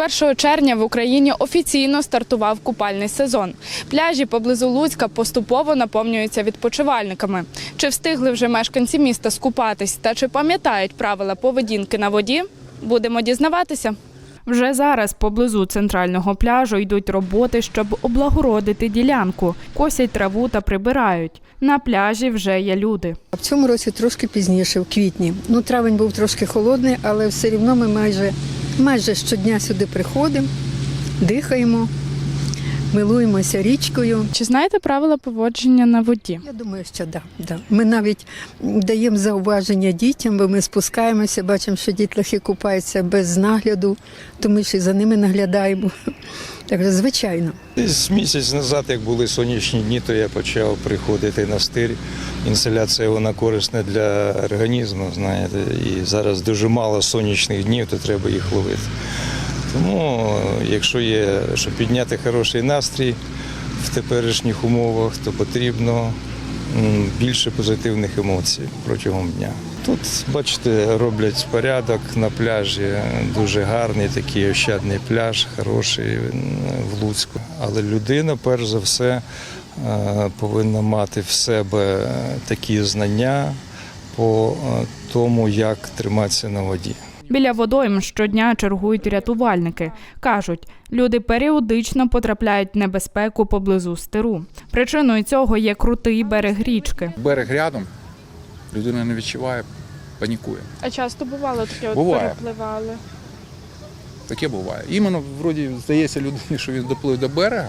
1 червня в Україні офіційно стартував купальний сезон. Пляжі поблизу Луцька поступово наповнюються відпочивальниками. Чи встигли вже мешканці міста скупатись та чи пам'ятають правила поведінки на воді? Будемо дізнаватися. Вже зараз поблизу центрального пляжу йдуть роботи, щоб облагородити ділянку, косять траву та прибирають. На пляжі вже є люди. В цьому році трошки пізніше, в квітні. Ну, травень був трошки холодний, але все рівно ми майже, майже щодня сюди приходимо, дихаємо, милуємося річкою. Чи знаєте правила поводження на воді? Я думаю, що да, да. Ми навіть даємо зауваження дітям, бо ми спускаємося, бачимо, що дітлахи купаються без нагляду, то ми ще за ними наглядаємо. Так звичайно. Десь місяць назад, як були сонячні дні, то я почав приходити на стир. Інсоляція вона корисна для організму, знаєте, і зараз дуже мало сонячних днів, то треба їх ловити. Тому, якщо є, щоб підняти хороший настрій в теперішніх умовах, то потрібно більше позитивних емоцій протягом дня. Тут, бачите, роблять порядок на пляжі. Дуже гарний такий ощадний пляж, хороший в Луцьку. Але людина, перш за все, е, повинна мати в себе такі знання по е, тому, як триматися на воді. Біля водойм щодня чергують рятувальники. Кажуть, люди періодично потрапляють в небезпеку поблизу стиру. Причиною цього є крутий берег річки. берег рядом, людина не відчуває, панікує. А часто бувало таке, от Буває. перепливали. Таке буває. Іменно, вроді, здається людині, що він доплив до берега,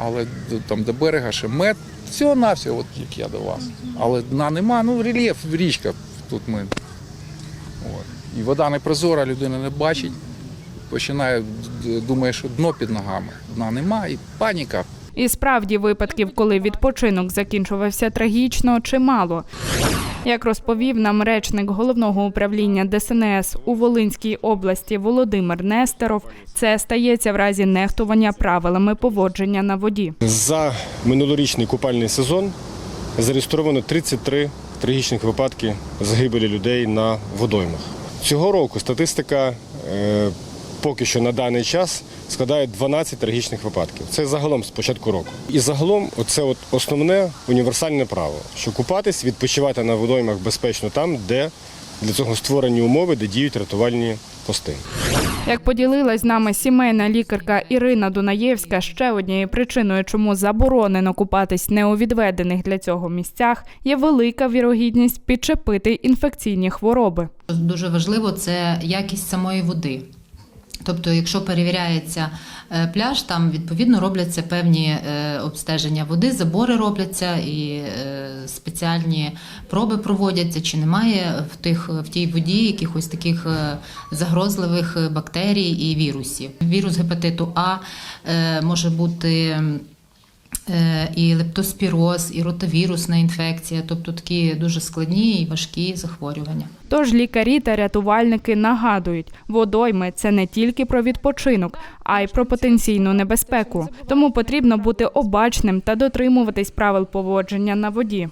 але до- там до берега ще мет, всього навсього от як я до вас. Але дна нема, ну рельєф, річка тут ми. І вода не прозора, людина не бачить. Починає, д- думає, що дно під ногами. Дна нема, і паніка. І справді випадків, коли відпочинок закінчувався трагічно, чимало. Як розповів нам речник головного управління ДСНС у Волинській області Володимир Нестеров, це стається в разі нехтування правилами поводження на воді. За минулорічний купальний сезон зареєстровано 33 трагічних випадки загибелі людей на водоймах. Цього року статистика е, поки що на даний час складає 12 трагічних випадків. Це загалом з початку року. І загалом це от основне універсальне право, що купатись, відпочивати на водоймах безпечно там, де для цього створені умови, де діють рятувальні пости. Як поділилась з нами сімейна лікарка Ірина Дунаєвська, ще однією причиною, чому заборонено купатись не у відведених для цього місцях, є велика вірогідність підчепити інфекційні хвороби. Дуже важливо це якість самої води. Тобто, якщо перевіряється е, пляж, там відповідно робляться певні е, обстеження води, забори робляться і е, спеціальні проби проводяться, чи немає в тих в тій воді якихось таких загрозливих бактерій і вірусів. Вірус гепатиту А може бути. Е, І лептоспіроз, і ротавірусна інфекція, тобто такі дуже складні і важкі захворювання. Тож лікарі та рятувальники нагадують, водойми це не тільки про відпочинок, а й про потенційну небезпеку. Тому потрібно бути обачним та дотримуватись правил поводження на воді.